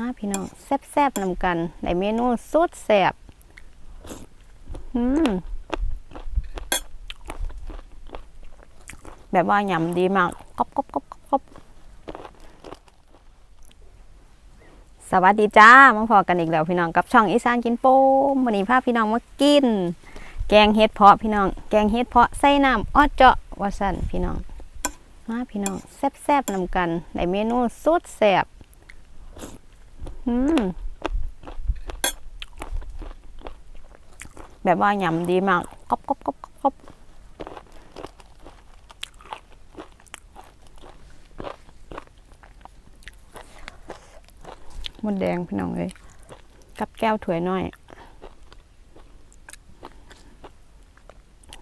มาพี่น้องแซ่บๆนำกันในเมนูสุดแซ่บอืมแบบว่ายำดีมากกอบกอบกอบกอบสวัสดีจ้ามาพอกันอีกแล้วพี่น้องกับช่องอีสานกินโป้มวันนี้พาพี่น้องมากิน แกงเห็ดเพาะพี่น้อง แกงเห็ดเพาะใส่น้ำอ้อเจาะวาสันพี่น้อง มาพี่น้องแซ่บๆนำกันในเมนูสุดแซ่บ อืมแบบว่ายำดีมากกอบกอบกอบกอบกรอบมดแดงพี่น้องเลยกับแก้วถ้วยน้อย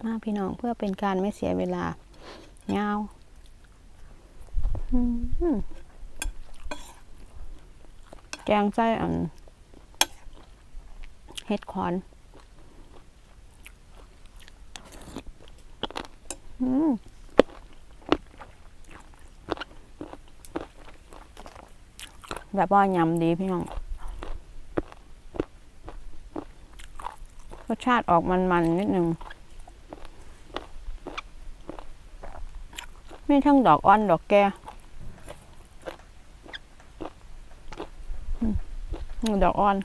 มาพี่น้องเพื่อเป็นการไม่เสียเวลาเงาว อืม แกงไส้อันเห็ดคอนอืมแบบว่ายำดีพี่น้อง รสชาติออกมันๆนิดนึง มีทั้งดอกอ่อนดอกแก่อืม ดอกอ่อน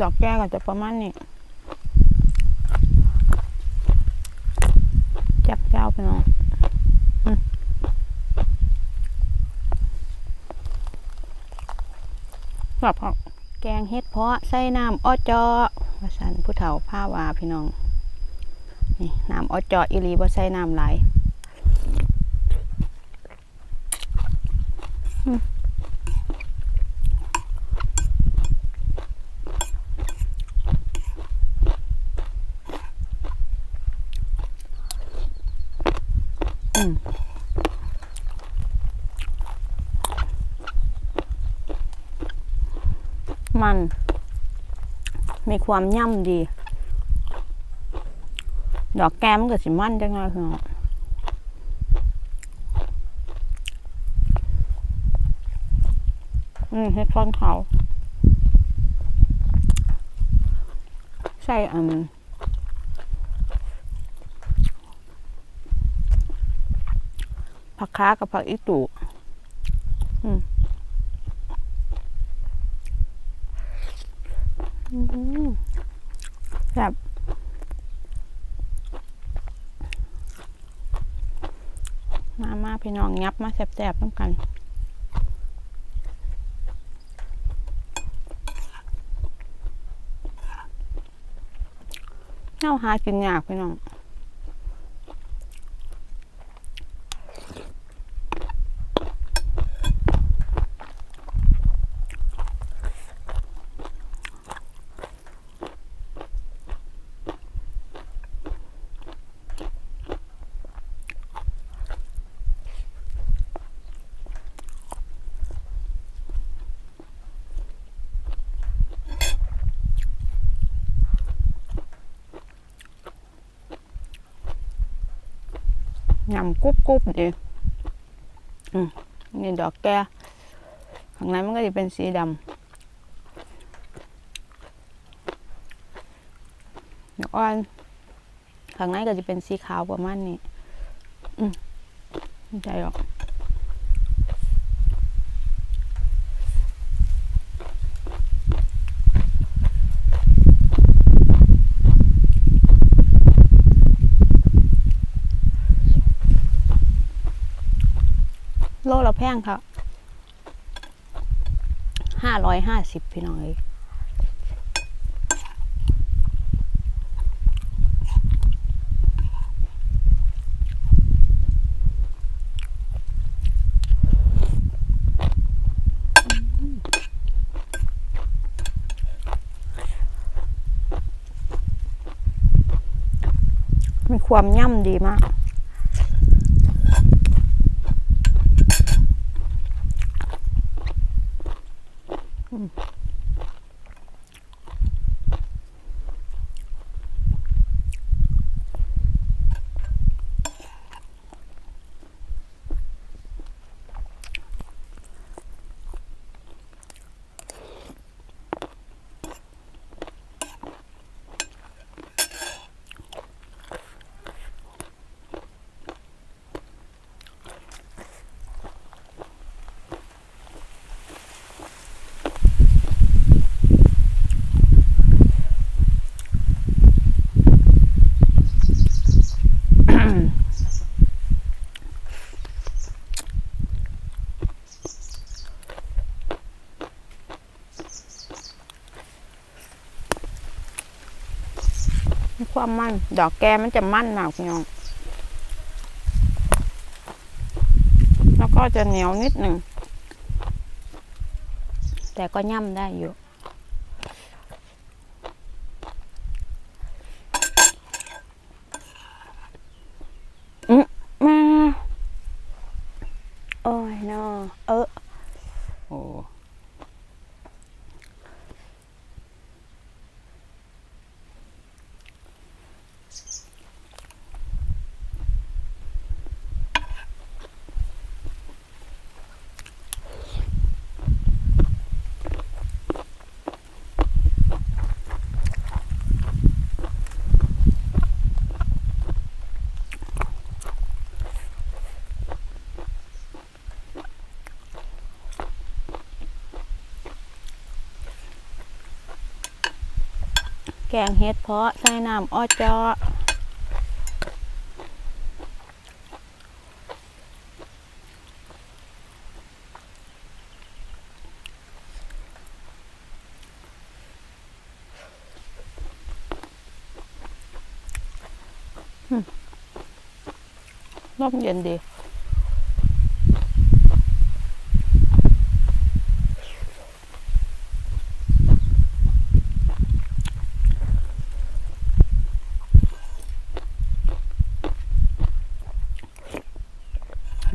ดอกแก้ก็จะประมาณนี้จับเจ้าไปหน่อยอืมแบบเขาแกงเฮ็ดเพาะใส่น้ำอ้อจอว่าสันผู้เฒ่าผ้าวาพี่น้อง นี่น้ำอ้อจออีหลีบ่ใส่น้ำไหลายอื มันมีความย่ำดี ดอกแก้มก็สิมันจังเลยคือ อืมเฮ็ดฟอนเขาใส่อันผักค้ากับผักอีตูอืมอืมแบบมามาพี่น้องงับมาแสบๆต้องกัน เน่าหากินยากพี่น้อง ยำกรุบกรุบดีอืมนี่ดอกแก้ข้างในมันก็จะเป็นสีดำดอกอ่อนข้างในก็จะเป็นสีขาวประมาณนี้ อืมใจออก ลละแพงค่ะห้าร้อยห้าสิบพี่น้องเอ้ยมีความย่ำดีมาก ม มี ความมัน ดอกแกมันจะมั่นมากพี่น้อง แล้วก็จะเหนียวนิดหนึ่ง แต่ก็ย่ำได้อยู่ อืมมา โอ้ยนอเออโอ้ แกงเฮ็ดเพาะใส่น้ำอ้อจอร่มเย็นดี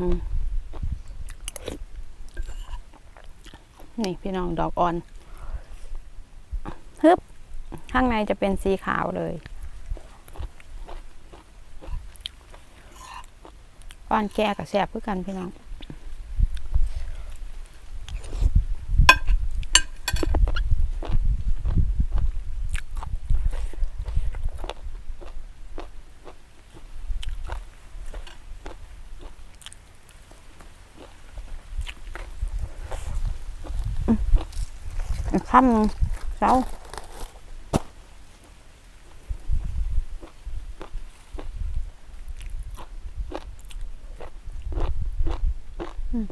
นี่พี่น้องดอกอ่อนฮึบข้างในจะเป็นสีขาวเลยอ่อนแก่กับแสบเพื่อกันพี่น้อง คำหนึ่งเจ้าอืม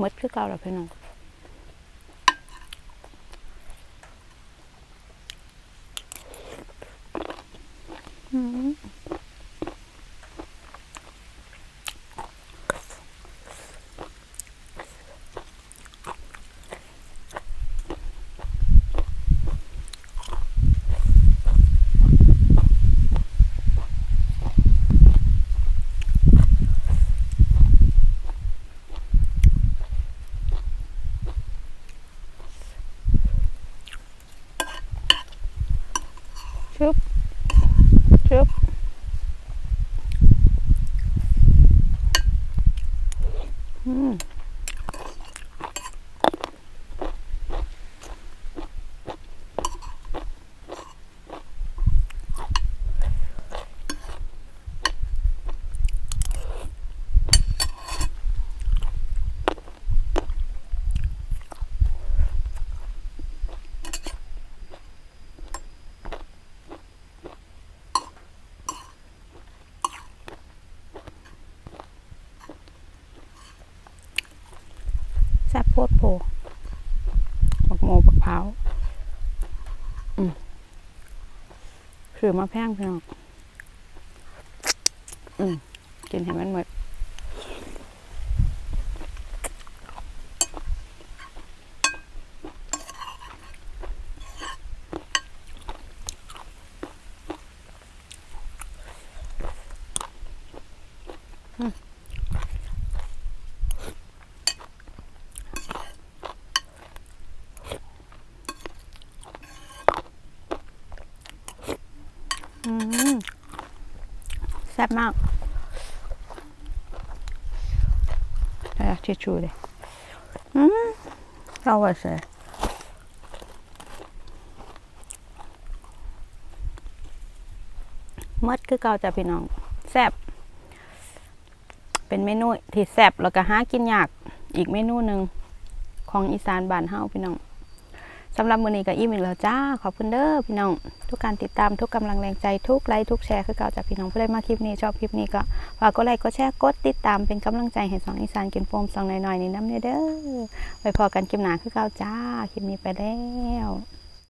มดคือเก่าแล้วพี่น้องอืมชึบชึบอืมแซ่บโพ ดโพบักโมบักเผาอืมคือมาแพงพี่น้องอืมกินให้มันหมด อืมแซ่บมากเอาทิชชู่เลยอืมแเอาไว้ใส่มดคือเก่าจ้ะพี่น้องแซ่บเป็นเมนูที่แซ่บแล้วก็หากินยากอีกเมนูหนึ่งของอีสานบ้านเฮาพี่น้อง สำหรับมือนี้ก็อิ่มอีกแล้วจ้า ขอบคุณเด้อพี่น้อง ทุกการติดตามทุกกำลังแรงใจทุกไลค์ทุกแชร์คือเก่าจากพี่น้องผู้ใดมาคลิปนี้ชอบคลิปนี้ก็ฝากกดไลค์กดแชร์กดติดตามเป็นกำลังใจให้สองอีสานกินโฟมสองหน่อยๆนี่น้ำเด้อไว้พอกันคลิปหนาคือเก่าจ้าคลิปนี้ไปแล้ว